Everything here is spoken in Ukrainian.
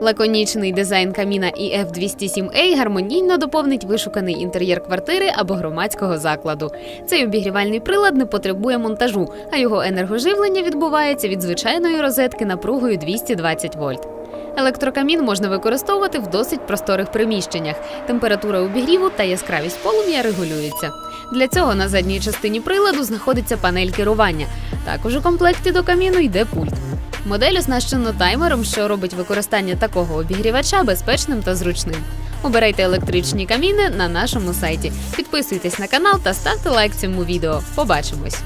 Лаконічний дизайн каміна EF 207A гармонійно доповнить вишуканий інтер'єр квартири або громадського закладу. Цей обігрівальний прилад не потребує монтажу, а його енергоживлення відбувається від звичайної розетки напругою 220 вольт. Електрокамін можна використовувати в досить просторих приміщеннях. Температура обігріву та яскравість полум'я регулюються. Для цього на задній частині приладу знаходиться панель керування. Також у комплекті до каміну йде пульт. Модель оснащена таймером, що робить використання такого обігрівача безпечним та зручним. Обирайте електричні каміни на нашому сайті. Підписуйтесь на канал та ставте лайк цьому відео. Побачимось!